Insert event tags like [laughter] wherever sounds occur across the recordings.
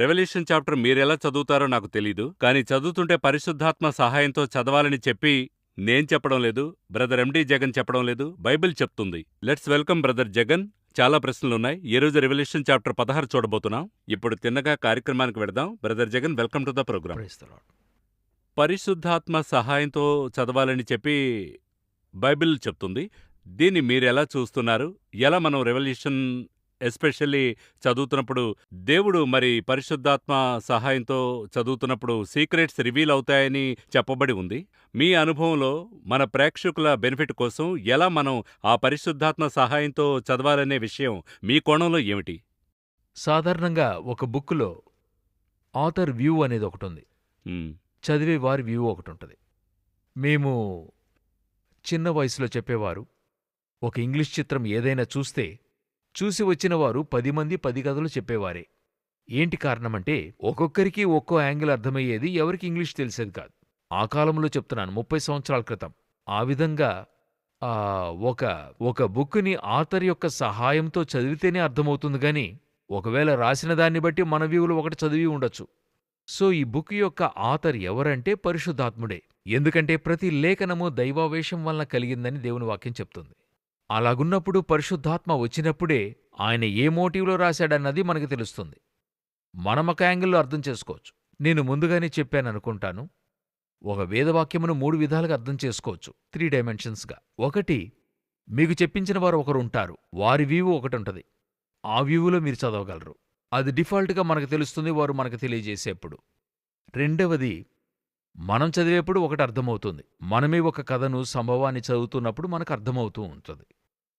Revelation chapter మీరెలా చదువుతారో నాకు తెలీదు కానీ చదువుతుంటే పరిశుద్ధాత్మ సహాయంతో చదవాలని చెప్పి నేను చెప్పడం లేదు బ్రదర్ ఎండి జగన్ చెప్పడం లేదు బైబిల్ చెప్తుంది. Let's welcome brother Jagan. చాలా ప్రశ్నలున్నాయి. ఈ రోజు రెవల్యూషన్ చాప్టర్ పదహారు చూడబోతున్నాం. ఇప్పుడు తిన్నగా కార్యక్రమానికి వెడదాం brother Jagan welcome to the programme. పరిశుద్ధాత్మ సహాయంతో చదవాలని చెప్పి బైబిల్ చెప్తుంది. దీన్ని మీరు ఎలా చూస్తున్నారు? ఎలా మనం రెవల్యూషన్ ఎస్పెషల్లీ చదువుతున్నప్పుడు దేవుడు మరి పరిశుద్ధాత్మ సహాయంతో చదువుతున్నప్పుడు సీక్రెట్స్ రివీల్ అవుతాయని చెప్పబడి ఉంది. మీ అనుభవంలో మన ప్రేక్షకుల బెనిఫిట్ కోసం ఎలా మనం ఆ పరిశుద్ధాత్మ సహాయంతో చదవాలనే విషయం మీ కోణంలో ఏమిటి? సాధారణంగా ఒక బుక్లో ఆథర్ వ్యూ అనేది ఒకటి ఉంది చదివే వారి వ్యూ ఒకటి ఉంటుంది మేము చిన్న వయసులో చెప్పేవారు ఒక ఇంగ్లీష్ చిత్రం ఏదైనా చూస్తే చూసి వచ్చినవారు పది మంది పది కథలు చెప్పేవారే. ఏంటి కారణమంటే ఒక్కొక్కరికి ఒక్కో యాంగిల్ అర్థమయ్యేది ఎవరికి ఇంగ్లీష్ తెలిసేది కాదు. ఆ కాలంలో చెప్తున్నాను ముప్పై సంవత్సరాల క్రితం. ఆ విధంగా ఆ, ఒక ఒక బుక్ని ఆథర్ యొక్క సహాయంతో చదివితేనే అర్థమవుతుంది గాని ఒకవేళ రాసిన దాన్ని బట్టి మన వ్యూలు ఒకటి చదివి ఉండొచ్చు. సో ఈ బుక్ యొక్క ఆథర్ ఎవరంటే పరిశుద్ధాత్ముడే. ఎందుకంటే ప్రతి లేఖనము దైవావేశం వలన కలిగిందని దేవుని వాక్యం చెప్తుంది. అలాగున్నప్పుడు పరిశుద్ధాత్మ వచ్చినప్పుడే ఆయన ఏ మోటివ్లో రాశాడన్నది మనకు తెలుస్తుంది. మనం ఒక యాంగిల్లో అర్థం చేసుకోవచ్చు. నేను ముందుగానే చెప్పాననుకుంటాను ఒక వేదవాక్యమును మూడు విధాలుగా అర్థం చేసుకోవచ్చు. త్రీ డైమెన్షన్స్గా. ఒకటి మీకు చెప్పించిన వారు ఒకరు ఉంటారు. వారి వ్యూ ఒకటి ఉంటుంది ఆ వ్యూలో మీరు చదవగలరు. అది డిఫాల్ట్గా మనకు తెలుస్తుంది వారు మనకు తెలియజేసేప్పుడు. రెండవది మనం చదివేప్పుడు ఒకటి అర్థమవుతుంది. మనమే ఒక కథను సంభవాన్ని చదువుతున్నప్పుడు మనకు అర్థమవుతూ ఉంటుంది.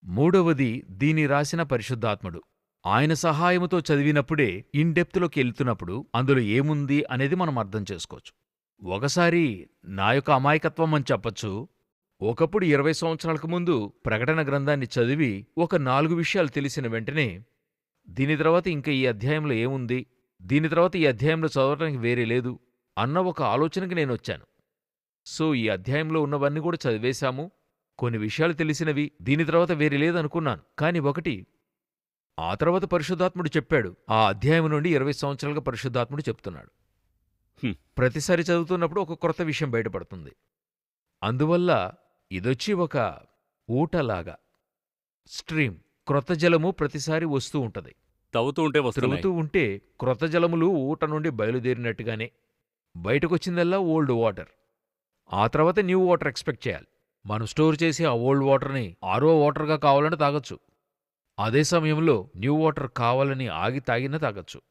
మూడవది దీని రాసిన పరిశుద్ధాత్ముడు. ఆయన సహాయముతో చదివినప్పుడే ఇన్డెప్త్లోకి వెళ్తున్నప్పుడు అందులో ఏముంది అనేది మనం అర్థం చేసుకోవచ్చు. ఒకసారి నా యొక్క అమాయకత్వం అని చెప్పచ్చు. ఒకప్పుడు ఇరవై సంవత్సరాలకు ముందు ప్రకటన గ్రంథాన్ని చదివి ఒక నాలుగు విషయాలు తెలిసిన వెంటనే దీని తర్వాత ఇంకా ఈ అధ్యాయంలో ఏముంది? దీని తర్వాత ఈ అధ్యాయంలో చదవటానికి వేరే లేదు అన్న ఒక ఆలోచనకి నేను వచ్చాను. సో ఈ అధ్యాయంలో ఉన్నవన్నీ కూడా చదివేశాము. కొన్ని విషయాలు తెలిసినవి దీని తర్వాత వేరే లేదనుకున్నాను. కాని ఒకటి ఆ తర్వాత పరిశుద్ధాత్ముడు చెప్పాడు. ఆ అధ్యాయం నుండి ఇరవై సంవత్సరాలుగా పరిశుద్ధాత్ముడు చెప్తున్నాడు. ప్రతిసారి చదువుతున్నప్పుడు ఒక క్రొత్త విషయం బయటపడుతుంది. అందువల్ల ఇదొచ్చి ఒక ఊటలాగా స్ట్రీమ్ క్రొత్త జలము ప్రతిసారి వస్తూ ఉంటది. తవ్వుతూ ఉంటే తిరుగుతూ ఉంటే క్రొత్త జలములు ఊట నుండి బయలుదేరినట్టుగానే బయటకొచ్చిందల్లా ఓల్డ్ వాటర్. ఆ తర్వాత న్యూ వాటర్ ఎక్స్పెక్ట్ చేయాలి. మనం స్టోర్ చేసి ఆ ఓల్డ్ వాటర్ని ఆరో వాటర్గా కావాలని తాగొచ్చు. అదే సమయంలో న్యూ వాటర్ కావాలని ఆగి తాగినా తాగొచ్చు.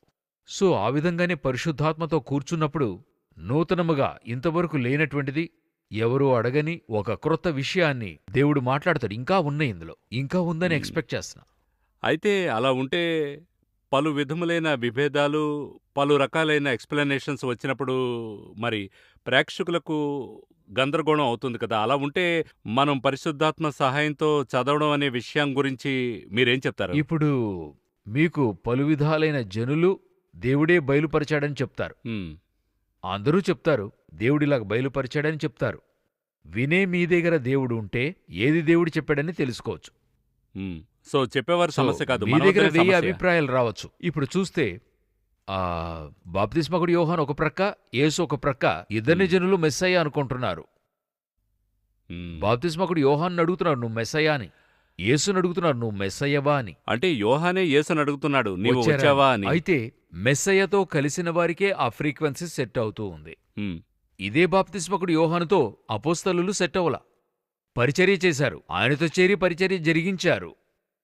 సో ఆ విధంగానే పరిశుద్ధాత్మతో కూర్చున్నప్పుడు నూతనముగా ఇంతవరకు లేనటువంటిది ఎవరూ అడగని ఒక క్రొత్త విషయాన్ని దేవుడు మాట్లాడతాడు. ఇంకా ఉన్నాయి ఇందులో. ఇంకా ఉందని. ఎక్స్పెక్ట్ చేస్తున్నా. అయితే అలా ఉంటే పలు విధములైన విభేదాలు పలు రకాలైన ఎక్స్ప్లెనేషన్స్ వచ్చినప్పుడు మరి ప్రేక్షకులకు గందరగోళం అవుతుంది కదా. అలా ఉంటే మనం పరిశుద్ధాత్మ సహాయంతో చదవడం అనే విషయం గురించి మీరేం చెప్తారు? ఇప్పుడు మీకు పలు విధాలైన జనులు దేవుడే బయలుపరిచాడని చెప్తారు. అందరూ చెప్తారు దేవుడిలాగా బయలుపరిచాడని చెప్తారు. వినే మీ దగ్గర దేవుడు ఉంటే ఏది దేవుడు చెప్పాడని తెలుసుకోవచ్చు. సో చెప్పేవారు సమస్య కాదు. మీ దగ్గర వెయ్యి. అభిప్రాయాలు రావచ్చు. ఇప్పుడు చూస్తే బాప్తిస్మకుడు యోహాన్ ఒక ప్రక్క యేసు ఒక ప్రక్క ఇద్దరిని. జనులు మెస్సయ్య అనుకుంటున్నారు. బాప్తిస్మకుడు యోహాన్ అడుగుతున్నారు నువ్వు మెస్సయ్యా అని. యేసుని అడుగుతున్నారు నువ్వు మెస్సయ్యవా అని. అంటే యోహానే యేసుని అడుగుతున్నాడు నీవు? వచ్చావా అని. అయితే మెస్సయ్యతో కలిసిన వారికే ఆ ఫ్రీక్వెన్సీ సెట్ అవుతూ ఉంది. ఇదే బాప్తిస్మకుడు యోహానుతో అపోస్తలులు సెట్ అవలా పరిచర్య చేశారు. ఆయనతో చేరి పరిచర్య జరిగించారు.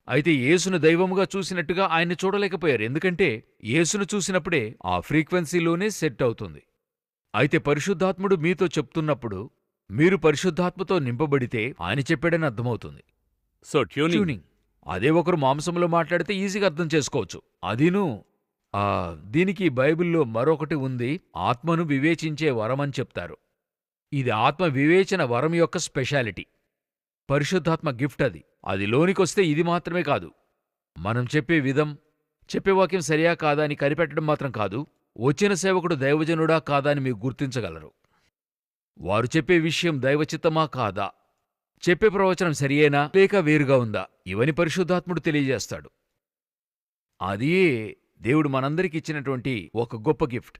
అయితే యేసును దైవముగా చూసినట్టుగా ఆయన్ని చూడలేకపోయారు. ఎందుకంటే యేసును చూసినప్పుడే ఆ ఫ్రీక్వెన్సీలోనే సెట్ అవుతుంది. అయితే పరిశుద్ధాత్ముడు మీతో చెప్తున్నప్పుడు మీరు పరిశుద్ధాత్మతో నింపబడితే ఆయన చెప్పాడని అర్థమవుతుంది. సో ట్యూనింగ్ అదే ఒకరు మాంసంలో మాట్లాడితే ఈజీగా అర్థం చేసుకోవచ్చు. అదిను ఆ దీనికి బైబిల్లో మరొకటి ఉంది ఆత్మను వివేచించే వరం అని చెప్తారు. ఇది ఆత్మ వివేచన వరం యొక్క స్పెషాలిటీ. పరిశుద్ధాత్మ గిఫ్ట్ అది. అది లోనికొస్తే ఇది మాత్రమే కాదు. మనం చెప్పే విధం చెప్పే వాక్యం సరియా కాదా అని కనిపెట్టడం మాత్రం కాదు. వచ్చిన సేవకుడు దైవజనుడా కాదా అని మీకు గుర్తించగలరు. వారు చెప్పే విషయం దైవచిత్తమా కాదా? చెప్పే ప్రవచనం సరియేనా లేక వేరుగా ఉందా? ఇవని పరిశుద్ధాత్ముడు తెలియజేస్తాడు. అదే దేవుడు మనందరికి ఇచ్చినటువంటి ఒక గొప్ప గిఫ్ట్.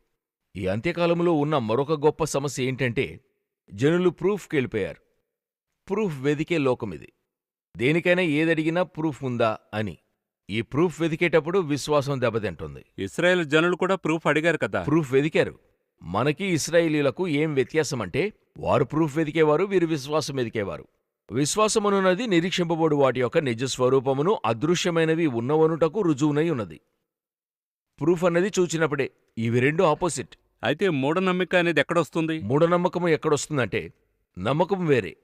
ఈ అంత్యకాలంలో ఉన్న మరొక గొప్ప సమస్య ఏంటంటే జనులు ప్రూఫ్కి వెళ్ళిపోయారు ప్రూఫ్ వెదికే లోకం ఇది. దేనికైనా ఏదడిగినా ప్రూఫ్ ఉందా అని. ఈ ప్రూఫ్ వెదికేటప్పుడు విశ్వాసం దెబ్బతింటుంది. ఇస్రాయేల్ జనులు కూడా ప్రూఫ్ అడిగారు కదా. ప్రూఫ్ వెదికారు. మనకి ఇస్రాయేలీలకు ఏం వ్యత్యాసం అంటే వారు ప్రూఫ్ వెదికేవారు వీరు విశ్వాసం వెదికేవారు. విశ్వాసమనున్నది నిరీక్షింపబడు వాటి యొక్క నిజ స్వరూపమును అదృశ్యమైనవి ఉన్నవనుటకు రుజువునై ఉన్నది. ప్రూఫ్ అన్నది చూచినప్పుడే ఇవి రెండు ఆపోజిట్. అయితే మూఢనమ్మిక అనేది ఎక్కడొస్తుంది? మూఢనమ్మకం ఎక్కడొస్తుందంటే నమ్మకం వేరే.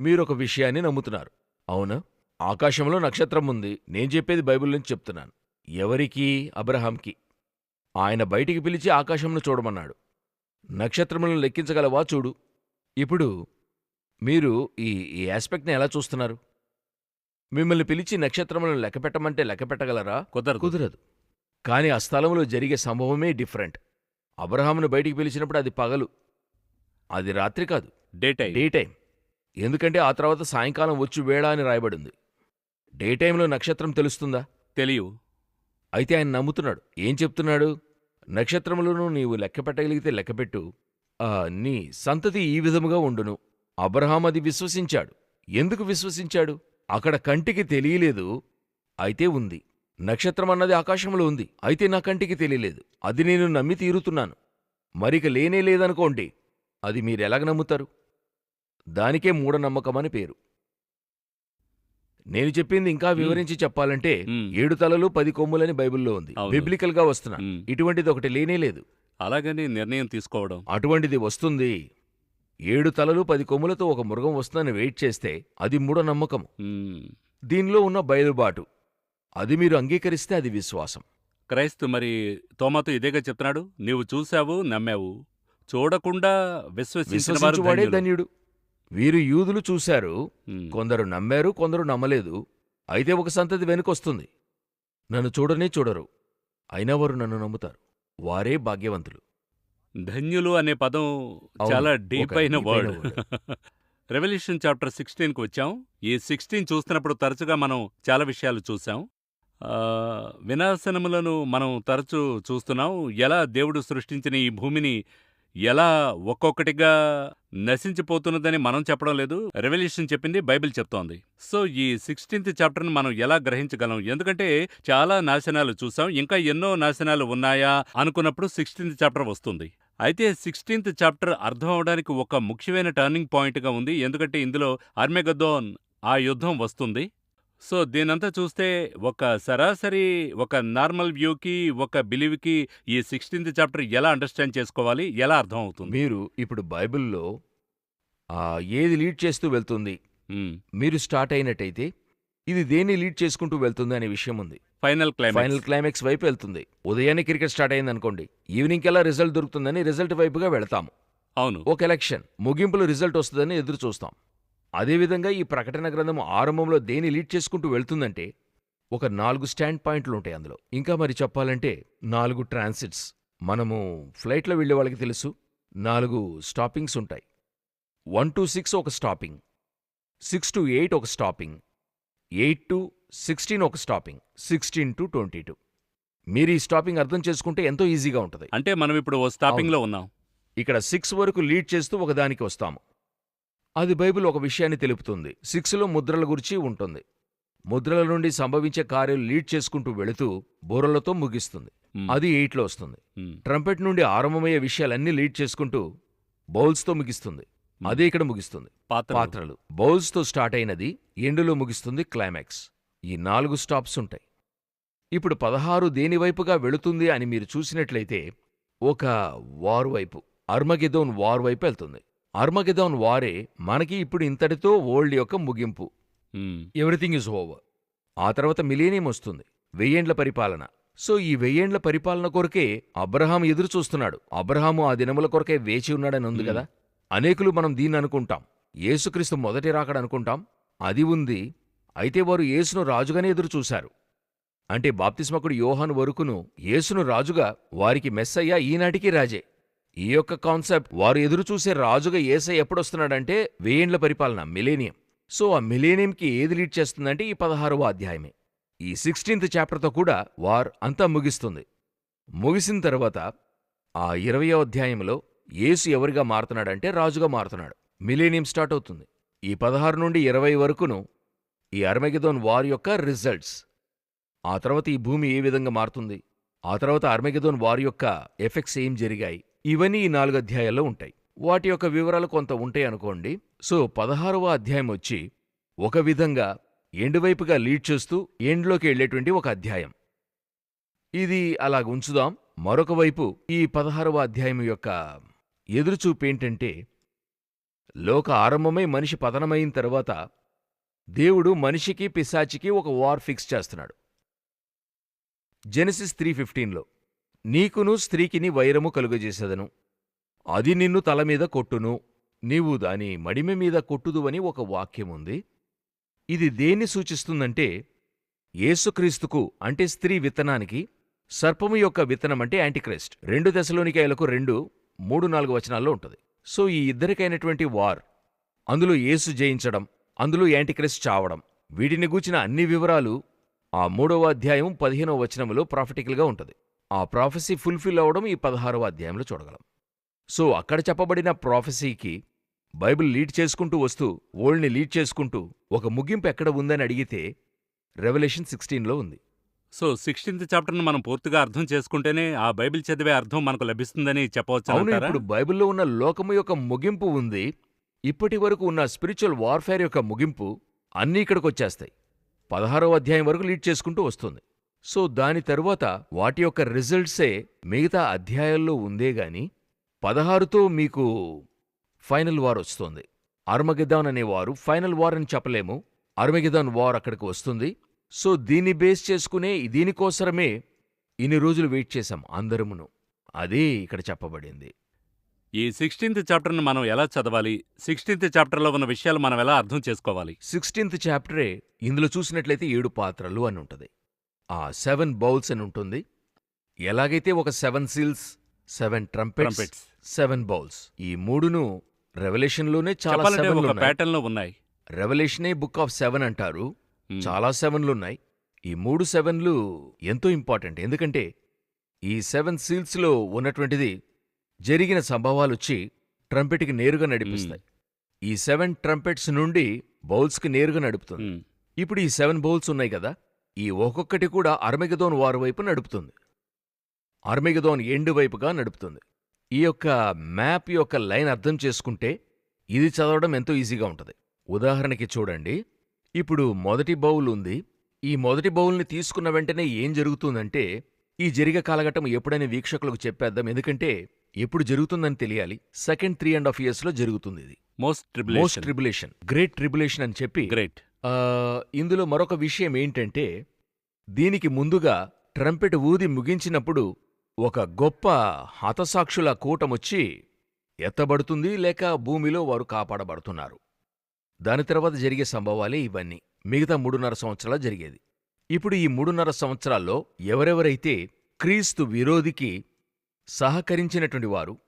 మీరొక విషయాన్ని నమ్ముతున్నారు. అవునా? ఆకాశంలో నక్షత్రం ఉంది. నేను చెప్పేది బైబిల్ నుంచి చెప్తున్నాను. ఎవరికి? అబ్రహాంకి. ఆయన బయటికి పిలిచి ఆకాశంను చూడమన్నాడు. నక్షత్రములను లెక్కించగలవా చూడు. ఇప్పుడు మీరు ఈ ఈ ఆస్పెక్ట్ని ఎలా చూస్తున్నారు? మిమ్మల్ని పిలిచి నక్షత్రములను లెక్కపెట్టమంటే లెక్కపెట్టగలరా కుదరదు. కుదరదు. కాని ఆ స్థలంలో జరిగే సంభవమే డిఫరెంట్. అబ్రహామును బయటికి పిలిచినప్పుడు అది పగలు. అది రాత్రి కాదు. డే టైం డే టైం ఎందుకంటే ఆ తర్వాత సాయంకాలం వచ్చు వేళ అని రాయబడింది. డే టైంలో నక్షత్రం తెలుస్తుందా? తెలియవు అయితే ఆయన నమ్ముతున్నాడు. ఏం చెప్తున్నాడు? నక్షత్రములను నీవు లెక్క పెట్టగలిగితే లెక్కపెట్టు ఆ, నీ సంతతి ఈ విధముగా ఉండును. అబ్రహాం అది విశ్వసించాడు. ఎందుకు విశ్వసించాడు? అక్కడ కంటికి తెలియలేదు. అయితే ఉంది. నక్షత్రం అన్నది ఆకాశంలో ఉంది. అయితే నా కంటికి తెలియలేదు. అది నేను నమ్మి తీరుతున్నాను. మరిక లేనే లేదనుకోండి అది మీరెలాగ నమ్ముతారు? దానికే మూఢనమ్మకమని పేరు. నేను చెప్పింది ఇంకా వివరించి చెప్పాలంటే. ఏడు తలలు పది కొమ్ములని బైబిల్లో ఉంది. బిబ్లికల్గా వస్తున్నా. ఇటువంటిది ఒకటి లేనే లేదు. అలాగని నిర్ణయం తీసుకోవడం. అటువంటిది వస్తుంది. ఏడు తలలు పది కొమ్ములతో ఒక మృగం వస్తుందని వెయిట్ చేస్తే అది మూఢనమ్మకం మ్మ్. దీనిలో ఉన్న బయలుబాటు. అది మీరు అంగీకరిస్తే అది విశ్వాసం. క్రైస్తు మరి తోమాతో ఇదేగా చెప్తున్నాడు? నీవు చూశావు నమ్మావు. చూడకుండా విశ్వసించిన ధన్యులు. ధన్యుడు. వీరు యూదులు చూశారు. కొందరు నమ్మారు కొందరు నమ్మలేదు. అయితే ఒక సంతతి వెనుకొస్తుంది. నన్ను చూడనే చూడరు. అయినా వారు నన్ను నమ్ముతారు. వారే భాగ్యవంతులు. ధన్యులు అనే పదం చాలా డీప్ అయిన వర్డ్. [laughs] రెవల్యూషన్ చాప్టర్ సిక్స్టీన్కి వచ్చాం. ఈ సిక్స్టీన్ చూస్తున్నప్పుడు తరచుగా మనం చాలా విషయాలు చూసాం వినాశనములను మనం తరచూ చూస్తున్నాం. ఎలా దేవుడు సృష్టించిన ఈ భూమిని ఎలా ఒక్కొక్కటిగా నశించిపోతున్నదని మనం చెప్పడం లేదు. రెవల్యూషన్ చెప్పింది బైబిల్ చెప్తోంది. సో ఈ సిక్స్టీన్త్ చాప్టర్ని మనం ఎలా గ్రహించగలం? ఎందుకంటే చాలా నాశనాలు చూసాం. ఇంకా ఎన్నో నాశనాలు ఉన్నాయా అనుకున్నప్పుడు సిక్స్టీన్త్ చాప్టర్ వస్తుంది. అయితే సిక్స్టీన్త్ చాప్టర్ అర్థం అవడానికి ఒక ముఖ్యమైన టర్నింగ్ పాయింట్గా ఉంది. ఎందుకంటే ఇందులో అర్మెగదోన్ ఆ యుద్ధం వస్తుంది. సో దీనంతా చూస్తే ఒక సరాసరి ఒక నార్మల్ వ్యూకి ఒక బిలీవ్కి ఈ సిక్స్టీన్త్ చాప్టర్ ఎలా అండర్స్టాండ్ చేసుకోవాలి ఎలా అర్థం అవుతుంది? మీరు ఇప్పుడు బైబిల్లో ఆ, ఏది లీడ్ చేస్తూ వెళ్తుంది మ్మ్. మీరు స్టార్ట్ అయినట్టయితే ఇది దేన్ని లీడ్ చేసుకుంటూ వెళ్తుంది అనే విషయం ఉంది. Final climax. ఫైనల్ క్లైమాక్స్ వైపు వెళ్తుంది. ఉదయాన్నే క్రికెట్ స్టార్ట్ అయింది అనుకోండి ఈవినింగ్ కల్లా రిజల్ట్ దొరుకుతుందని రిజల్ట్ వైపుగా వెళతాము. అవును. ఒక ఎలక్షన్ ముగింపులో రిజల్ట్ వస్తుందని ఎదురు చూస్తాం. అదేవిధంగా ఈ ప్రకటన గ్రంథం ఆరంభంలో దేని లీడ్ చేసుకుంటూ వెళ్తుందంటే ఒక నాలుగు స్టాండ్ పాయింట్లు ఉంటాయి అందులో. ఇంకా మరి చెప్పాలంటే నాలుగు ట్రాన్సిట్స్. మనము ఫ్లైట్లో వెళ్ళే వాళ్ళకి తెలుసు నాలుగు స్టాపింగ్స్ ఉంటాయి. వన్ టు సిక్స్ ఒక స్టాపింగ్. సిక్స్ టు ఎయిట్ ఒక స్టాపింగ్. ఎయిట్ టు సిక్స్టీన్ ఒక stopping. Sixteen to twenty two. మీరు ఈ స్టాపింగ్ అర్థం చేసుకుంటే ఎంతో ఈజీగా ఉంటుంది. అంటే మనం ఇప్పుడు ఓ స్టాపింగ్లో ఉన్నాం. ఇక్కడ సిక్స్ వరకు లీడ్ చేస్తూ ఒకదానికి వస్తాము. అది బైబిల్ ఒక విషయాన్ని తెలుపుతుంది. సిక్స్లో ముద్రల గురించి ఉంటుంది. ముద్రల నుండి సంభవించే కార్యాలు లీడ్ చేసుకుంటూ వెళుతూ బోరలతో ముగిస్తుంది. అది ఎయిట్లో వస్తుంది. ట్రంపెట్ నుండి ఆరంభమయ్యే విషయాలన్నీ లీడ్ చేసుకుంటూ బౌల్స్తో ముగిస్తుంది. అదే ఇక్కడ ముగిస్తుంది. పాత్ర పాత్రలు. బౌల్స్తో స్టార్ట్ అయినది ఎండులో ముగిస్తుంది క్లైమాక్స్. ఈ నాలుగు స్టాప్స్ ఉంటాయి. ఇప్పుడు పదహారు దేని వైపుగా వెళుతుంది అని మీరు చూసినట్లయితే ఒక వార్ వైపు అర్మగెదోన్ వార్ వైపు వెళ్తుంది. అర్మగెదోన్ వారే మనకి ఇప్పుడు ఇంతటితో ఓల్డ్ యొక్క ముగింపు. ఎవ్రీథింగ్ ఇస్ ఓవర్ ఆ తర్వాత మిలేనియం వస్తుంది. వెయ్యేండ్ల పరిపాలన. సో ఈ వెయ్యేండ్ల పరిపాలన కొరకే అబ్రహాం ఎదురు చూస్తున్నాడు. అబ్రహాము ఆ దినముల కొరకే వేచి ఉన్నాడని ఉంది. కదా? అనేకులు మనం దీన్ని అనుకుంటాం. యేసుక్రీస్తు మొదటి రాకడ అనుకుంటాం. అది ఉంది. అయితే వారు యేసును రాజుగానే ఎదురు చూశారు. అంటే బాప్తిస్మకుడు యోహాను వరకును యేసును రాజుగా వారికి మెస్సయ్య ఈనాటికి రాజే. ఈ యొక్క కాన్సెప్ట్ వారు ఎదురు చూసే రాజుగా ఏసై ఎప్పుడొస్తున్నాడంటే వేయండ్ల పరిపాలన మిలేనియం. సో ఆ మిలేనియంకి ఏది లీడ్ చేస్తుందంటే ఈ పదహారవ అధ్యాయమే. ఈ సిక్స్టీన్త్ చాప్టర్తో కూడా వార్ అంతా ముగిస్తుంది. ముగిసిన తర్వాత ఆ ఇరవయో అధ్యాయంలో యేసు ఎవరిగా మారుతున్నాడంటే రాజుగా మారుతున్నాడు. మిలేనియం స్టార్ట్ అవుతుంది. ఈ పదహారు నుండి ఇరవై వరకును ఈ అర్మెగదోన్ వార్ యొక్క రిజల్ట్స్. ఆ తర్వాత ఈ భూమి ఏ విధంగా మారుతుంది? ఆ తర్వాత అర్మెగదోన్ వార్ యొక్క ఎఫెక్ట్స్ ఏం జరిగాయి? ఇవన్నీ ఈ నాలుగు అధ్యాయాల్లో ఉంటాయి. వాటి యొక్క వివరాలు కొంత ఉంటాయి అనుకోండి. సో పదహారవ అధ్యాయం వచ్చి ఒక విధంగా ఎండ్ వైపుగా లీడ్ చేస్తూ ఎండ్లోకి వెళ్ళేటువంటి ఒక అధ్యాయం. ఇది అలాగ ఉంచుదాం. మరొక వైపు ఈ పదహారవ అధ్యాయం యొక్క ఎదురుచూపేంటంటే లోక ఆరంభమై మనిషి పతనమైన తర్వాత దేవుడు మనిషికి పిశాచికి ఒక వార్ ఫిక్స్ చేస్తున్నాడు. జెనసిస్ త్రీ ఫిఫ్టీన్లో నీకును స్త్రీకిని వైరము కలుగజేసెదను. అది నిన్ను తల మీద కొట్టును. నీవు దాని మడిమె మీద కొట్టుదువని ఒక వాక్యముంది. ఇది దేన్ని సూచిస్తుందంటే యేసుక్రీస్తుకు అంటే స్త్రీ విత్తనానికి సర్పము యొక్క విత్తనం అంటే యాంటిక్రైస్ట్. రెండు దశలోనికాయలకు రెండు మూడు నాలుగు వచనాల్లో ఉంటుంది. సో ఈ ఇద్దరికైనటువంటి వార్ అందులో యేసు జయించడం అందులో యాంటిక్రైస్ట్ చావడం వీటిని గూచిన అన్ని వివరాలు ఆ మూడవ అధ్యాయం పదిహేనవ వచనములో ప్రాఫిటికల్గా ఉంటుంది. ఆ ప్రాఫెసీ ఫుల్ఫిల్ అవడం ఈ పదహారవ అధ్యాయంలో చూడగలం. సో అక్కడ చెప్పబడిన ప్రాఫెసీకి బైబిల్ లీడ్ చేసుకుంటూ వస్తూ ఓల్డ్ని లీడ్ చేసుకుంటూ ఒక ముగింపు ఎక్కడ ఉందని అడిగితే రెవల్యూషన్ సిక్స్టీన్లో ఉంది. సో సిక్స్టీన్త్ చాప్టర్ను మనం పూర్తిగా అర్థం చేసుకుంటేనే ఆ బైబిల్ చదివే అర్థం మనకు లభిస్తుందని చెప్పవచ్చు అవును? ఇప్పుడు బైబిల్లో ఉన్న లోకము యొక్క ముగింపు ఉంది. ఇప్పటి వరకు ఉన్న స్పిరిచువల్ వార్ఫేర్ యొక్క ముగింపు అన్నీ ఇక్కడికి వచ్చేస్తాయి. పదహారవ అధ్యాయం వరకు లీడ్ చేసుకుంటూ వస్తుంది. సో దాని తరువాత వాటి యొక్క రిజల్ట్సే మిగతా అధ్యాయాల్లో ఉందే గాని పదహారుతో మీకు ఫైనల్ వార్ వస్తుంది. అర్మగెదాన్ అనేవారు ఫైనల్ వార్ అని చెప్పలేము. అర్మగెదాన్ వార్ అక్కడికి వస్తుంది. సో దీన్ని బేస్ చేసుకునే దీనికోసరమే ఇన్ని రోజులు వెయిట్ చేశాం అందరమును. అదే ఇక్కడ చెప్పబడింది. ఈ సిక్స్టీన్త్ చాప్టర్ను మనం ఎలా చదవాలి? సిక్స్టీన్త్ చాప్టర్లో ఉన్న విషయాలు మనం ఎలా అర్థం చేసుకోవాలి? సిక్స్టీన్త్ చాప్టరే ఇందులో చూసినట్లయితే ఏడు పాత్రలు అని ఉంటుంది. ఆ సెవెన్ బౌల్స్ అని ఉంటుంది. ఎలాగైతే ఒక seven seals seven trumpets. Seven bowls ఈ మూడును రెవల్యూషన్లోనే చాలా ఒక ఉన్నాయి ప్యాటర్న్లో ఉన్నాయి. రెవల్యూషనే బుక్ ఆఫ్ సెవెన్ అంటారు. మ్. చాలా సెవెన్లు ఉన్నాయి ఈ మూడు సెవెన్లు ఎంతో ఇంపార్టెంట్ ఎందుకంటే ఈ సెవెన్ సీల్స్లో ఉన్నటువంటిది జరిగిన సంభవాలొచ్చి ట్రంపెట్కి నేరుగా నడిపిస్తాయి. ఈ సెవెన్ ట్రంపెట్స్ నుండి బౌల్స్కి నేరుగా నడుపుతుంది. మ్. ఇప్పుడు ఈ సెవెన్ బౌల్స్ ఉన్నాయి కదా. ఈ ఒక్కొక్కటి కూడా అర్మెగదోన్ వారు వైపు నడుపుతుంది. అర్మెగదోన్ ఎండు వైపుగా నడుపుతుంది. ఈ యొక్క మ్యాప్ యొక్క లైన్ అర్థం చేసుకుంటే ఇది చదవడం ఎంతో ఈజీగా ఉంటుంది. ఉదాహరణకి చూడండి. ఇప్పుడు మొదటి బౌల్ ఉంది. ఈ మొదటి బౌల్ని తీసుకున్న వెంటనే ఏం జరుగుతుందంటే ఈ జరిగే కాలఘట్టం ఎప్పుడైనా వీక్షకులకు చెప్పేద్దాం. ఎందుకంటే ఎప్పుడు జరుగుతుందని తెలియాలి. సెకండ్ త్రీ అండ్ హాఫ్ ఇయర్స్లో జరుగుతుంది ఇది. Most most tribulation great tribulation అని చెప్పి గ్రేట్ ఇందులో మరొక విషయం ఏంటంటే దీనికి ముందుగా ట్రంపెట్ ఊది ముగించినప్పుడు ఒక గొప్ప హతసాక్షుల కూటమొచ్చి ఎత్తబడుతుంది లేక భూమిలో వారు కాపాడబడుతున్నారు. దాని తర్వాత జరిగే సంభవాలే ఇవన్నీ. మిగతా మూడున్నర సంవత్సరాలు జరిగేది. ఇప్పుడు ఈ మూడున్నర సంవత్సరాల్లో ఎవరెవరైతే క్రీస్తు విరోధికి సహకరించినటువంటి వారు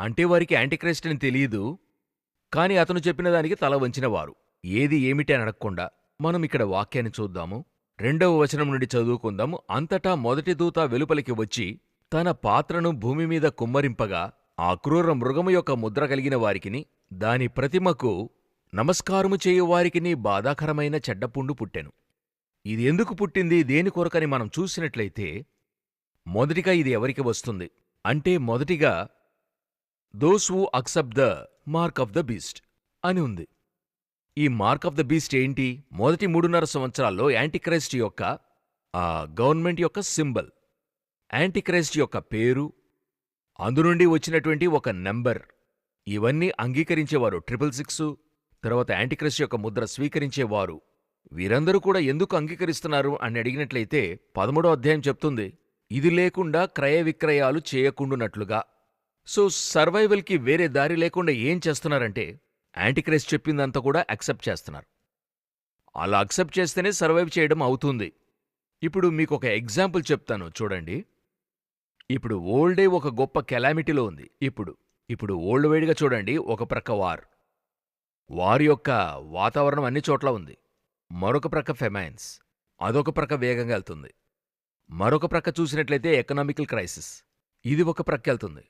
అంటే వారికి యాంటీక్రైస్ట్ అని తెలియదు కాని అతను చెప్పిన దానికి తల వంచినవారు ఏది ఏమిటి అని అడగకుండా మనం ఇక్కడ వాక్యాన్ని చూద్దాము. రెండవ వచనం నుండి చదువుకుందాము. అంతటా మొదటి దూత వెలుపలికి వచ్చి తన పాత్రను భూమి మీద కుమ్మరింపగా ఆ క్రూర మృగము యొక్క ముద్ర కలిగిన వారికిని దాని ప్రతిమకు నమస్కారము చేయువారికిని బాధాకరమైన చెడ్డపుండు పుట్టెను. ఇది ఎందుకు పుట్టింది? దేని కొరకని మనం చూసినట్లయితే మొదటిగా ఇది ఎవరికి వస్తుంది? అంటే మొదటిగా those who accept the mark of the beast అని ఉంది. ఈ మార్క్ ఆఫ్ ద బీస్ట్ ఏంటి? మొదటి మూడున్నర సంవత్సరాల్లో యాంటీక్రైస్ట్ యొక్క ఆ గవర్నమెంట్ యొక్క సింబల్ యాంటీక్రైస్ట్ యొక్క పేరు అందునుండి వచ్చినటువంటి ఒక నెంబర్. ఇవన్నీ అంగీకరించేవారు ట్రిపుల్ సిక్స్ తర్వాత యాంటీక్రైస్ట్ యొక్క ముద్ర స్వీకరించేవారు. వీరందరూ కూడా ఎందుకు అంగీకరిస్తున్నారు అని అడిగినట్లయితే పదమూడో అధ్యాయం చెప్తుంది ఇది లేకుండా క్రయ విక్రయాలు చేయకుండునట్లుగా. సో సర్వైవల్కి వేరే దారి లేకుండా ఏం చేస్తున్నారంటే యాంటీక్రైస్ట్ చెప్పిందంతా కూడా అక్సెప్ట్ చేస్తున్నారు. అలా అక్సెప్ట్ చేస్తేనే సర్వైవ్ చేయడం అవుతుంది. ఇప్పుడు మీకు ఒక ఎగ్జాంపుల్ చెప్తాను చూడండి. ఇప్పుడు ఓల్డే ఒక గొప్ప కెలామిటీలో ఉంది. ఇప్పుడు ఇప్పుడు ఓల్డ్ వైడ్గా చూడండి ఒక ప్రక్క వార్. వార్ యొక్క వాతావరణం అన్ని చోట్ల ఉంది. మరొక ప్రక్క ఫెమైన్స్. అదొక ప్రక్క వేగంగా వెళ్తుంది. మరొక ప్రక్క చూసినట్లయితే ఎకనామికల్ క్రైసిస్. ఇది ఒక ప్రక్క వెళ్తుంది.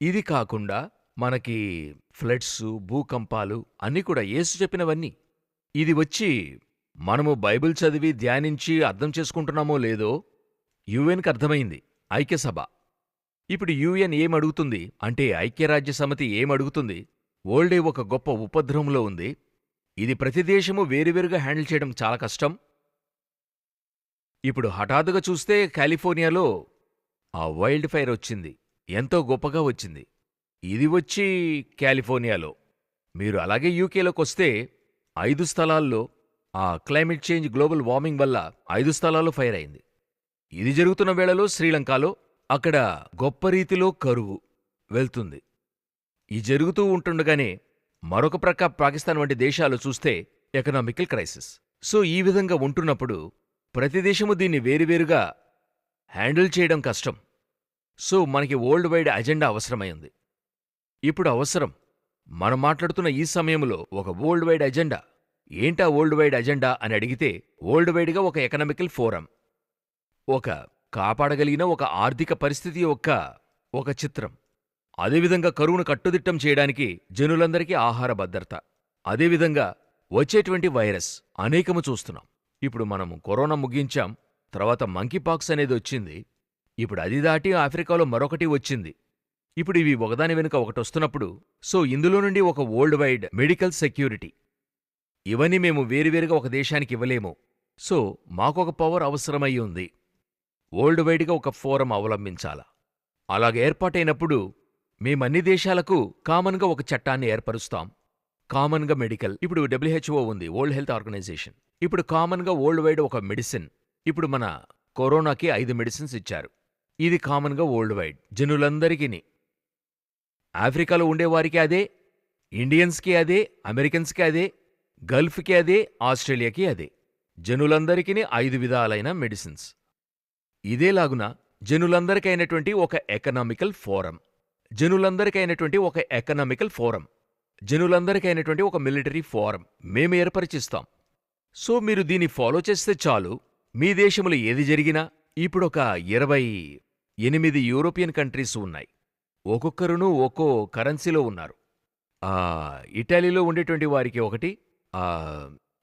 ఇది కాకుండా మనకి ఫ్లడ్స్ భూకంపాలు అన్నీ కూడా యేసు చెప్పినవన్నీ. ఇది వచ్చి మనము బైబిల్ చదివి ధ్యానించి అర్థం చేసుకుంటున్నామో లేదో యుఎన్కి అర్థమైంది. ఐక్యసభ. ఇప్పుడు యుఎన్ ఏమడుగుతుంది అంటే ఐక్యరాజ్య సమితి ఏమడుగుతుంది ఓల్డే ఒక గొప్ప ఉపద్రవంలో ఉంది. ఇది ప్రతి దేశము వేరువేరుగా హ్యాండిల్ చేయడం చాలా కష్టం. ఇప్పుడు హఠాత్తుగా చూస్తే కాలిఫోర్నియాలో ఆ వైల్డ్ ఫైర్ వచ్చింది. ఎంతో గొప్పగా వచ్చింది. ఇది వచ్చి కాలిఫోర్నియాలో. మీరు అలాగే యూకేలోకి వస్తే ఐదు స్థలాల్లో ఆ క్లైమేట్ చేంజ్ గ్లోబల్ వార్మింగ్ వల్ల ఐదు స్థలాల్లో ఫైర్ అయింది. ఇది జరుగుతున్న వేళలో శ్రీలంకలో అక్కడ గొప్ప రీతిలో కరువు వెళ్తుంది. ఈ జరుగుతూ ఉంటుండగానే మరొక ప్రక్క పాకిస్తాన్ వంటి దేశాలు చూస్తే ఎకనామికల్ క్రైసిస్. సో ఈ విధంగా ఉంటున్నప్పుడు ప్రతి దేశము దీన్ని వేరువేరుగా హ్యాండిల్ చేయడం కష్టం. సో మనకి వరల్డ్ వైడ్ అజెండా అవసరమైంది ఇప్పుడు అవసరం. మనం మాట్లాడుతున్న ఈ సమయంలో ఒక వరల్డ్ వైడ్ అజెండా. ఏంటా వరల్డ్ వైడ్ అజెండా అని అడిగితే వరల్డ్ వైడ్గా ఒక ఎకనామికల్ ఫోరం. ఒక కాపాడగలిగిన ఒక ఆర్థిక పరిస్థితి యొక్క ఒక చిత్రం. అదేవిధంగా కరువును కట్టుదిట్టం చేయడానికి జనులందరికీ ఆహార భద్రత. అదేవిధంగా వచ్చేటువంటి వైరస్ అనేకము చూస్తున్నాం. ఇప్పుడు మనము కరోనా ముగించాం తర్వాత మంకీపాక్స్ అనేది వచ్చింది. ఇప్పుడు అది దాటి ఆఫ్రికాలో మరొకటి వచ్చింది. ఇప్పుడు ఇవి ఒకదాని వెనుక ఒకటి వస్తున్నప్పుడు సో ఇందులో నుండి ఒక వరల్డ్ వైడ్ మెడికల్ సెక్యూరిటీ ఇవన్నీ మేము వేరువేరుగా ఒక దేశానికి ఇవ్వలేము. సో మాకొక పవర్ అవసరమై ఉంది. వరల్డ్ వైడ్గా ఒక ఫోరం అవలంబించాలా. అలాగ ఏర్పాటైనప్పుడు మేమన్ని దేశాలకు కామన్గా ఒక చట్టాన్ని ఏర్పరుస్తాం. కామన్గా మెడికల్ ఇప్పుడు డబ్ల్యూహెచ్ఓ ఉంది వరల్డ్ హెల్త్ ఆర్గనైజేషన్ ఇప్పుడు కామన్గా వరల్డ్ వైడ్ ఒక మెడిసిన్ ఇప్పుడు మన కరోనాకి ఐదు మెడిసిన్స్ ఇచ్చారు. ఇది కామన్గా వరల్డ్ వైడ్ జనులందరికీ ఆఫ్రికాలో ఉండేవారికి అదే ఇండియన్స్కి అదే అమెరికన్స్కి అదే గల్ఫ్కి అదే ఆస్ట్రేలియాకి అదే. జనులందరికీ ఐదు విధాలైన మెడిసిన్స్. ఇదేలాగున జనులందరికైనటువంటి ఒక ఎకనామికల్ ఫోరం. జనులందరికైనటువంటి ఒక ఎకనామికల్ ఫోరం. జనులందరికైనటువంటి ఒక మిలిటరీ ఫోరం మేము ఏర్పరిచిస్తాం. సో మీరు దీన్ని ఫాలో చేస్తే చాలు. మీ దేశంలో ఏది జరిగినా ఇప్పుడొక ఇరవై ఎనిమిది యూరోపియన్ కంట్రీస్ ఉన్నాయి. ఒక్కొక్కరునూ ఒక్కో కరెన్సీలో ఉన్నారు. ఆ ఇటాలీలో ఉండేటువంటి వారికి ఒకటి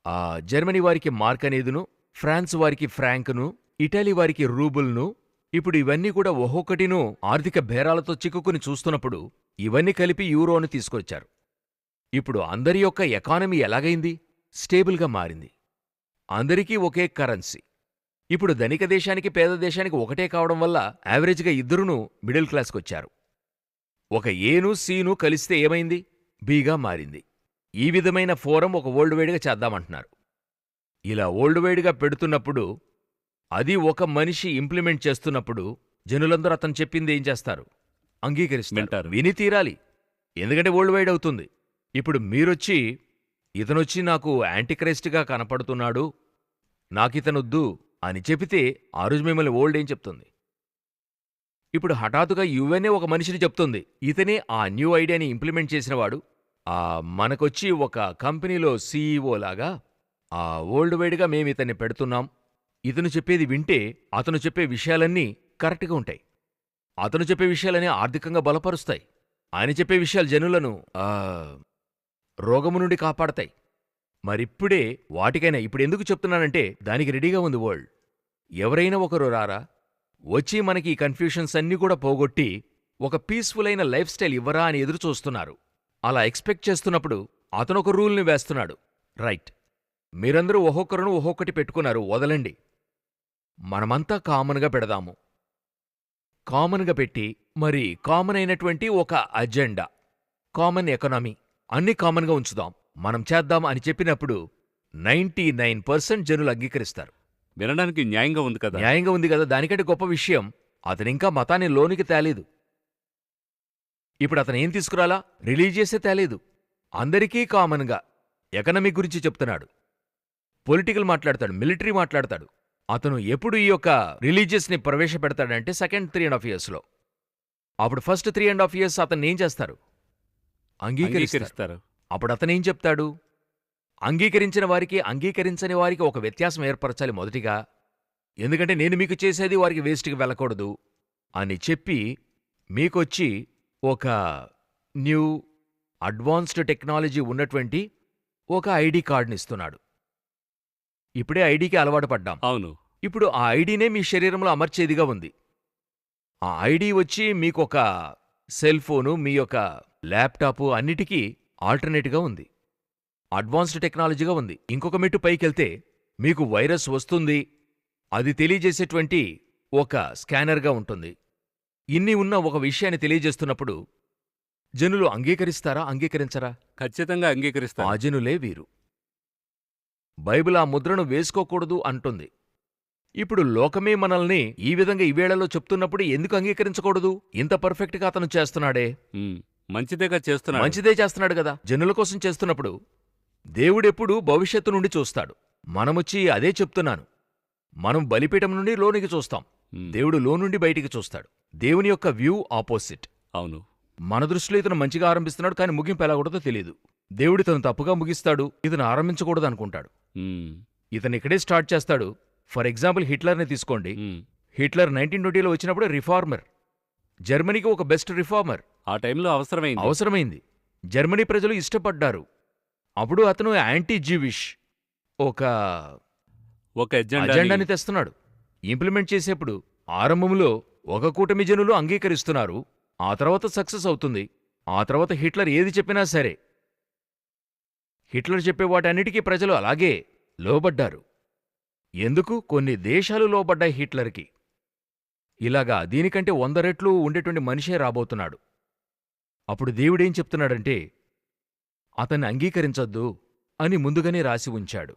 ఆ జర్మనీ వారికి మార్క్ అనేదును ఫ్రాన్స్ వారికి ఫ్రాంక్ను ఇటలీ వారికి రూబుల్ను ఇప్పుడు ఇవన్నీ కూడా ఒక్కొక్కటిను ఆర్థిక భేరాలతో చిక్కుకుని చూస్తున్నప్పుడు ఇవన్నీ కలిపి యూరోను తీసుకొచ్చారు. ఇప్పుడు అందరి యొక్క ఎకానమీ ఎలాగైంది? స్టేబుల్గా మారింది. అందరికీ ఒకే కరెన్సీ. ఇప్పుడు ధనిక దేశానికి పేద దేశానికి ఒకటే కావడం వల్ల యావరేజ్గా ఇద్దరును మిడిల్ క్లాస్కొచ్చారు. ఒక ఏను సీను కలిస్తే ఏమైంది? బీగా మారింది. ఈ విధమైన ఫోరం ఒక వరల్డ్ వైడ్గా చేద్దామంటున్నారు. ఇలా వరల్డ్ వైడ్గా పెడుతున్నప్పుడు అది ఒక మనిషి ఇంప్లిమెంట్ చేస్తున్నప్పుడు జనులందరూ అతను చెప్పింది ఏం చేస్తారు? అంగీకరిస్తారు. వింటారు. విని తీరాలి. ఎందుకంటే వరల్డ్ వైడ్ అవుతుంది. ఇప్పుడు మీరొచ్చి ఇతనొచ్చి నాకు యాంటీక్రైస్ట్గా కనపడుతున్నాడు నాకితనొద్దు అని చెబితే ఆ రోజు మిమ్మల్ని ఓల్డ్ ఏం చెప్తుంది? ఇప్పుడు హఠాత్తుగా యువనే ఒక మనిషిని చెప్తుంది. ఇతనే ఆ న్యూ ఐడియాని ఇంప్లిమెంట్ చేసినవాడు. ఆ మనకొచ్చి ఒక కంపెనీలో సీఈఓ లాగా ఆ ఓల్డ్ వైడ్గా మేము ఇతన్ని పెడుతున్నాం. ఇతను చెప్పేది వింటే అతను చెప్పే విషయాలన్నీ కరెక్ట్గా ఉంటాయి. అతను చెప్పే విషయాలన్నీ ఆర్థికంగా బలపరుస్తాయి. ఆయన చెప్పే విషయాలు జనులను రోగము నుండి కాపాడతాయి. మరిప్పుడే వాటికైనా ఇప్పుడు ఎందుకు చెప్తున్నానంటే దానికి రెడీగా ఉంది వరల్డ్. ఎవరైనా ఒకరు రారా? వచ్చి మనకి ఈ కన్ఫ్యూషన్స్ అన్నీ కూడా పోగొట్టి ఒక పీస్ఫుల్ అయిన లైఫ్ స్టైల్ ఇవ్వరా అని ఎదురు చూస్తున్నారు అలా ఎక్స్పెక్ట్ చేస్తున్నప్పుడు అతను ఒక రూల్ని వేస్తున్నాడు. రైట్ మీరందరూ ఒక్కొక్కరును ఒక్కొక్కటి పెట్టుకున్నారు. వదలండి. మనమంతా కామన్గా పెడదాము. కామన్గా పెట్టి మరి కామన్ అయినటువంటి ఒక అజెండా కామన్ ఎకనామీ అన్ని కామన్గా ఉంచుదాం. మనం చేద్దాం అని చెప్పినప్పుడు నైంటీ నైన్ పర్సెంట్ జనులు అంగీకరిస్తారు. వినడానికి న్యాయంగా ఉంది కదా? న్యాయంగా ఉంది కదా? దానికంటే గొప్ప విషయం అతనింకా మతాన్ని లోనికి తేలేదు. ఇప్పుడు అతను ఏం తీసుకురాలా? రిలీజియసే తేలేదు. అందరికీ కామన్గా ఎకనమీ గురించి చెప్తున్నాడు. పొలిటికల్ మాట్లాడతాడు మిలిటరీ మాట్లాడతాడు. అతను ఎప్పుడు ఈ యొక్క రిలీజియస్ని ప్రవేశపెడతాడంటే సెకండ్ త్రీ అండ్ హాఫ్ ఇయర్స్లో. అప్పుడు first three and half years అతన్ని ఏం చేస్తారు? అంగీకరిస్తారు. అంగీకరిస్తారు. అప్పుడు అతనేం చెప్తాడు? అంగీకరించిన వారికి అంగీకరించని వారికి ఒక వ్యత్యాసం ఏర్పరచాలి మొదటిగా. ఎందుకంటే నేను మీకు చేసేది వారికి వేస్ట్కి వెళ్ళకూడదు అని చెప్పి మీకొచ్చి ఒక న్యూ అడ్వాన్స్డ్ టెక్నాలజీ ఉన్నటువంటి ఒక ఐడి కార్డుని ఇస్తున్నాడు. ఇప్పుడే ఐడికి అలవాటు పడ్డాం. అవును. ఇప్పుడు ఆ ఐడీనే మీ శరీరంలో అమర్చేదిగా ఉంది. ఆ ఐడి వచ్చి మీకొక సెల్ ఫోను మీ యొక్క ల్యాప్టాప్ అన్నిటికీ ఆల్టర్నేట్గా ఉంది. అడ్వాన్స్డ్ టెక్నాలజీగా ఉంది. ఇంకొక మెట్టు పైకెళ్తే మీకు వైరస్ వస్తుంది. అది తెలియజేసేటువంటి ఒక స్కానర్గా ఉంటుంది. ఇన్ని ఉన్న ఒక విషయాన్ని తెలియజేస్తున్నప్పుడు జనులు అంగీకరిస్తారా అంగీకరించరా? ఖచ్చితంగా ఆ అంగీకరిస్తాను జనులే వీరు. బైబిల్ ఆ ముద్రను వేసుకోకూడదు అంటుంది. ఇప్పుడు లోకమే మనల్ని ఈ విధంగా ఈ వేళలో చెప్తున్నప్పుడు ఎందుకు అంగీకరించకూడదు? ఇంత పర్ఫెక్ట్గా అతను చేస్తున్నాడే. మంచిదేగా చేస్తున్నాడు. మంచిదే చేస్తున్నాడు కదా. జనుల కోసం చేస్తున్నప్పుడు దేవుడెప్పుడు భవిష్యత్తు నుండి చూస్తాడు. మనమొచ్చి అదే చెప్తున్నాను. మనం బలిపీఠం నుండి లోనికి చూస్తాం. దేవుడు లో నుండి బయటికి చూస్తాడు. దేవుని యొక్క వ్యూ ఆపోజిట్. అవును. మన దృష్టిలో ఇతను మంచిగా ఆరంభిస్తున్నాడు కానీ ముగింపు ఎలా కూడదో తెలియదు దేవుడు ఇతను తప్పుగా ముగిస్తాడు ఇతను ఆరంభించకూడదు అనుకుంటాడు. ఇతను ఇక్కడే స్టార్ట్ చేస్తాడు. ఫర్ ఎగ్జాంపుల్ హిట్లర్ని తీసుకోండి. హిట్లర్ నైన్టీన్ ట్వంటీలో వచ్చినప్పుడు రిఫార్మర్. జర్మనీకి ఒక బెస్ట్ రిఫార్మర్. ఆ టైంలో అవసరమైంది. అవసరమైంది. జర్మనీ ప్రజలు ఇష్టపడ్డారు. అప్పుడు అతను యాంటీ జీవిష్ ఒక ఒక ఎజెండా అజెండాని తెస్తున్నాడు. ఇంప్లిమెంట్ చేసేప్పుడు ఆరంభంలో ఒక కూటమి జనులు అంగీకరిస్తున్నారు. ఆ తర్వాత సక్సెస్ అవుతుంది. ఆ తర్వాత హిట్లర్ ఏది చెప్పినా సరే. హిట్లర్ చెప్పే వాటన్నిటికీ ప్రజలు అలాగే లోబడ్డారు. ఎందుకు? కొన్ని దేశాలు లోబడ్డాయి హిట్లర్కి. ఇలాగా దీనికంటే వంద రెట్లు ఉండేటువంటి మనిషే రాబోతున్నాడు. అప్పుడు దేవుడేం చెప్తున్నాడంటే అతన్ని అంగీకరించొద్దు అని ముందుగానే రాసి ఉంచాడు.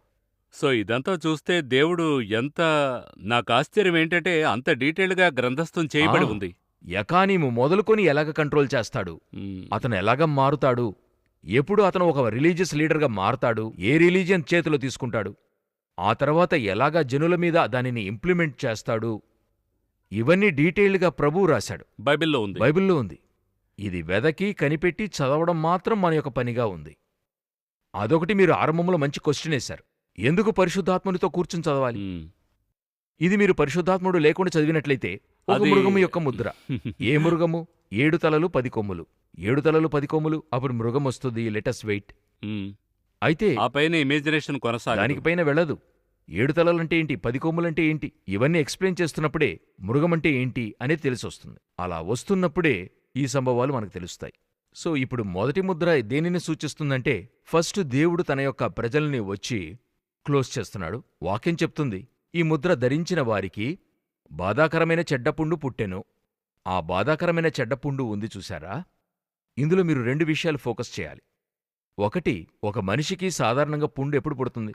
సో ఇదంతా చూస్తే దేవుడు ఎంత నాకు ఆశ్చర్యం ఏంటంటే అంత డీటెయిల్గా గ్రంథస్థం చేయబడి. ఉంది. యకానీము మొదలుకొని ఎలాగ కంట్రోల్ చేస్తాడు? అతను ఎలాగ మారుతాడు? ఎప్పుడు అతను ఒక రిలీజియస్ లీడర్గా మారుతాడు? ఏ రిలీజియన్ చేతిలో తీసుకుంటాడు? ఆ తర్వాత ఎలాగ జనుల మీద దానిని ఇంప్లిమెంట్ చేస్తాడు? ఇవన్నీ డీటెయిల్డ్గా ప్రభువు రాశాడు. బైబిల్లో ఉంది. బైబిల్లో ఉంది. ఇది వెదకి కనిపెట్టి చదవడం మాత్రం మన యొక్క పనిగా ఉంది. అదొకటి మీరు ఆరంభంలో మంచి క్వశ్చన్ వేశారు. ఎందుకు పరిశుద్ధాత్మునితో కూర్చుని చదవాలి. ఇది మీరు పరిశుద్ధాత్ముడు లేకుండా చదివినట్లయితే ఒక అది- మృగము యొక్క ముద్ర. [laughs] ఏ మృగము? ఏడు తలలు పది కొమ్ములు. ఏడు తలలు పది కొమ్ములు అప్పుడు మృగం వస్తుంది. Let us. అయితే ఆ పైన ఇమేజినేషన్ కొనసాగదు. దానికి పైన వెళ్ళదు. ఏడు తలలంటే ఏంటి? పది కొమ్ములంటే ఏంటి? ఇవన్నీ ఎక్స్ప్లెయిన్ చేస్తున్నప్పుడే మృగమంటే ఏంటి అనేది తెలిసొస్తుంది. అలా వస్తున్నప్పుడే ఈ సంభవాలు మనకు తెలుస్తాయి. సో ఇప్పుడు మొదటి ముద్ర దేనిని సూచిస్తుందంటే ఫస్ట్ దేవుడు తన యొక్క ప్రజల్ని వచ్చి క్లోజ్ చేస్తున్నాడు. వాక్యం చెప్తుంది ఈ ముద్ర ధరించిన వారికి బాధాకరమైన చెడ్డపుండు పుట్టెను. ఆ బాధాకరమైన చెడ్డపుండు ఉంది చూశారా? ఇందులో మీరు రెండు విషయాలు ఫోకస్ చేయాలి. ఒకటి ఒక మనిషికి సాధారణంగా పుండు ఎప్పుడు పుడుతుంది?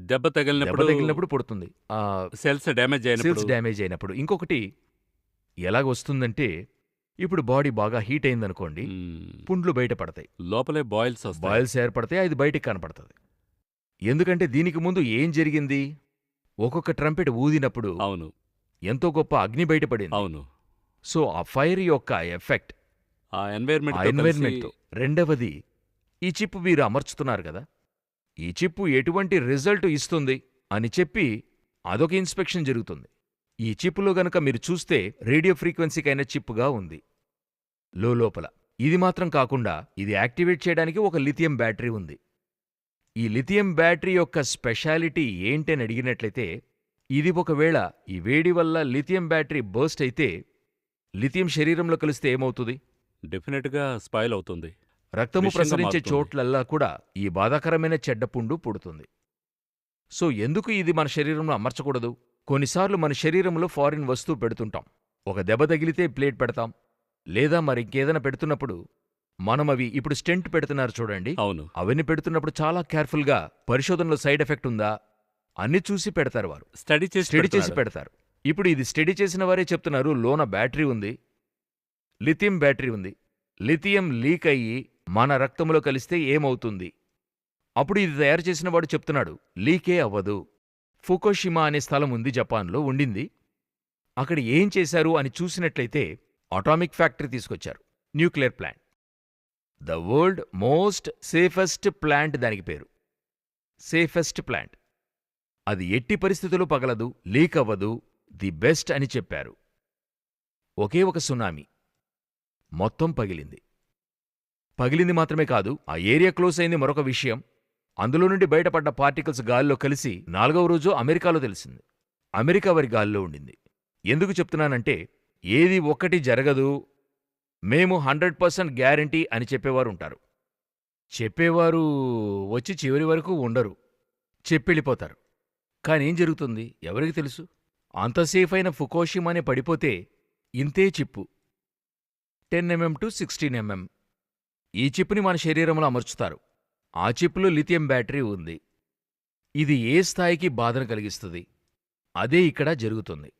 దెబ్బ తగిలినప్పుడు తగిలినప్పుడు పుడుతుంది. ఆ సెల్స్ డ్యామేజ్ సెల్స్ డ్యామేజ్ అయినప్పుడు. ఇంకొకటి ఎలాగ వస్తుందంటే ఇప్పుడు బాడీ బాగా హీట్ అయిందనుకోండి. పుండ్లు బయటపడతాయి లోపలే బాయిల్స్ బాయిల్స్ ఏర్పడతాయి అది బయటికి కనపడుతుంది. ఎందుకంటే దీనికి ముందు ఏం జరిగింది? ఒక్కొక్క ట్రంపెట్ ఊదినప్పుడు అవును. ఎంతో గొప్ప అగ్ని బయటపడింది అవును. సో ఆ ఫైర్ యొక్క ఎఫెక్ట్ ఆ రెండవది ఈ చిప్ వీరు అమర్చుతున్నారు కదా? ఈ చిప్పు ఎటువంటి రిజల్ట్ ఇస్తుంది? అని చెప్పి అదొక ఇన్స్పెక్షన్ జరుగుతుంది. ఈ చిప్పులో గనక మీరు చూస్తే రేడియో ఫ్రీక్వెన్సీకైన చిప్పుగా ఉంది. లోపల ఇది మాత్రం కాకుండా ఇది యాక్టివేట్ చేయడానికి ఒక లిథియం బ్యాటరీ ఉంది. ఈ లిథియం బ్యాటరీ యొక్క స్పెషాలిటీ ఏంటని అడిగినట్లయితే ఇది ఒకవేళ ఈ వేడి వల్ల లిథియం బ్యాటరీ బర్స్ట్ అయితే లిథియం శరీరంలో కలిస్తే ఏమవుతుంది? డెఫినెట్గా స్పాయిల్ అవుతుంది. రక్తము ప్రసరించే. చోట్లల్లా కూడా ఈ బాధాకరమైన చెడ్డపుండు పుడుతుంది. సో ఎందుకు ఇది మన శరీరంలో అమర్చకూడదు? కొన్నిసార్లు మన శరీరంలో ఫారిన్ వస్తువు పెడుతుంటాం. ఒక దెబ్బ తగిలితే ప్లేట్ పెడతాం. లేదా మరి ఇంకేదైనా పెడుతున్నప్పుడు మనం అవి ఇప్పుడు స్టెంట్ పెడుతున్నారు చూడండి. అవును. అవన్నీ పెడుతున్నప్పుడు చాలా కేర్ఫుల్గా పరిశోధనలో సైడ్ ఎఫెక్ట్ ఉందా? అన్ని చూసి పెడతారు వారు. స్టడీ చేసి స్టడీ చేసి పెడుతున్నాడు. పెడతారు. ఇప్పుడు ఇది స్టడీ చేసిన వారే చెప్తున్నారు లోన బ్యాటరీ ఉంది. లిథియం బ్యాటరీ ఉంది. లిథియం లీక్ అయ్యి మన రక్తంలో కలిస్తే ఏమవుతుంది? అప్పుడు ఇది తయారు చేసిన వాడు చెప్తున్నాడు లీకే అవ్వదు. ఫుకోషిమా అనే స్థలం ఉంది జపాన్లో ఉండింది. అక్కడ ఏం చేశారు అని చూసినట్లయితే అటామిక్ ఫ్యాక్టరీ తీసుకొచ్చారు nuclear plant. The world most safest plant దానికి పేరు. Safest plant. అది ఎట్టి పరిస్థితులు పగలదు లీక్ అవ్వదు ది బెస్ట్ అని చెప్పారు. ఒకే ఒక సునామీ. మొత్తం పగిలింది. పగిలింది మాత్రమే కాదు ఆ ఏరియా క్లోజ్ అయింది మరొక విషయం. అందులో నుండి బయటపడ్డ పార్టికల్స్ గాల్లో కలిసి నాలుగవ రోజు అమెరికాలో తెలిసింది. అమెరికా వారి గాల్లో ఉండింది. ఎందుకు చెప్తున్నానంటే ఏది ఒక్కటి జరగదు. మేము హండ్రెడ్ పర్సెంట్ గ్యారంటీ అని చెప్పేవారు ఉంటారు. చెప్పేవారు వచ్చి చివరి వరకు ఉండరు. చెప్పెళ్ళిపోతారు కానీ ఏం జరుగుతుంది? ఎవరికి తెలుసు? అంతసేఫైన అయిన ఫుకోషిమానే పడిపోతే ఇంతే chip. Ten MM to sixteen MM ఈ చిప్పుని మన శరీరంలో అమర్చుతారు. ఆ చిప్పులో లిథియం బ్యాటరీ ఉంది. ఇది ఏ స్థాయికి బాధను కలిగిస్తుంది? అదే ఇక్కడ జరుగుతుంది.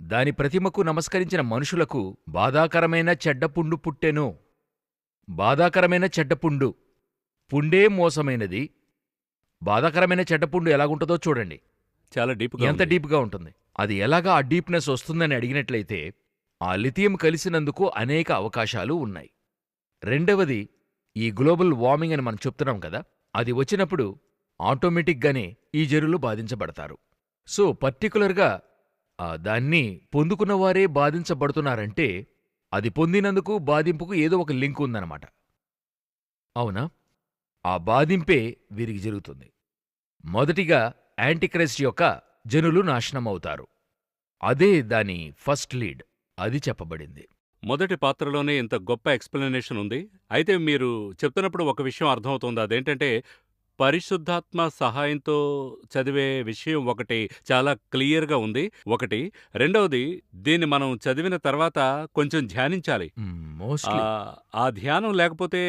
దాని ప్రతిమకు నమస్కరించిన మనుషులకు బాధాకరమైన చెడ్డపుండు పుట్టెను. బాధాకరమైన చెడ్డపుండు పుండే. మోసమైనది. బాధాకరమైన చెడ్డపుండు ఎలాగుంటుందో చూడండి. చాలా డీప్గా ఎంత. డీప్గా ఉంటుంది. అది ఎలాగా ఆ డీప్నెస్ వస్తుందని అడిగినట్లయితే ఆ లిథియం కలిసినందుకు అనేక అవకాశాలు ఉన్నాయి. రెండవది ఈ గ్లోబల్ వార్మింగ్ అని మనం చెప్తున్నాం కదా అది వచ్చినప్పుడు ఆటోమేటిక్గానే ఈ జరులు బాధించబడతారు. సో పర్టికులర్గా ఆ దాన్ని పొందుకున్నవారే బాధించబడుతున్నారంటే అది పొందినందుకు బాధింపుకు ఏదో ఒక లింక్ ఉందన్నమాట. అవునా? ఆ బాధింపే వీరికి జరుగుతుంది. మొదటిగా యాంటీక్రైస్ట్ యొక్క జనులు నాశనమవుతారు. అదే దాని ఫస్ట్ లీడ్ అది చెప్పబడింది. మొదటి పాత్రలోనే ఇంత గొప్ప ఎక్స్ప్లెనేషన్ ఉంది. అయితే మీరు చెప్తున్నప్పుడు ఒక విషయం అర్థమవుతుంది. అదేంటంటే పరిశుద్ధాత్మ సహాయంతో చదివే విషయం ఒకటి చాలా క్లియర్గా ఉంది. ఒకటి రెండవది దీన్ని మనం చదివిన తర్వాత కొంచెం ధ్యానించాలి. ఆ ధ్యానం లేకపోతే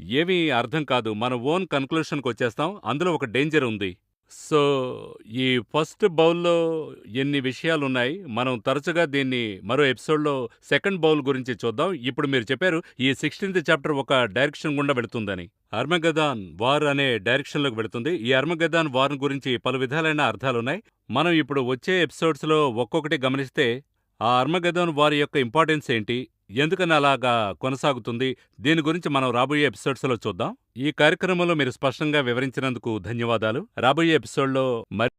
ఏమీ అర్థం కాదు. మన ఓన్ కన్క్లూషన్కి వచ్చేస్తాం. అందులో ఒక డేంజర్ ఉంది. సో ఈ ఫస్ట్ బౌల్లో ఎన్ని విషయాలున్నాయి మనం తరచుగా దీన్ని మరో ఎపిసోడ్లో సెకండ్ బౌల్ గురించి చూద్దాం. ఇప్పుడు మీరు చెప్పారు ఈ సిక్స్టీన్త్ చాప్టర్ ఒక డైరెక్షన్ గుండా వెళుతుందని. అర్మగదాన్ వార్ అనే డైరెక్షన్లోకి వెళుతుంది. ఈ అర్మగదాన్ వార్ గురించి పలు విధాలైన అర్థాలున్నాయి. మనం ఇప్పుడు వచ్చే ఎపిసోడ్స్లో ఒక్కొక్కటి గమనిస్తే ఆ అర్మగదాన్ వార్ యొక్క ఇంపార్టెన్స్ ఏంటి? ఎందుకని అలాగా కొనసాగుతుంది? దీని గురించి మనం రాబోయే ఎపిసోడ్స్లో చూద్దాం. ఈ కార్యక్రమంలో మీరు స్పష్టంగా వివరించినందుకు ధన్యవాదాలు. రాబోయే ఎపిసోడ్లో మరి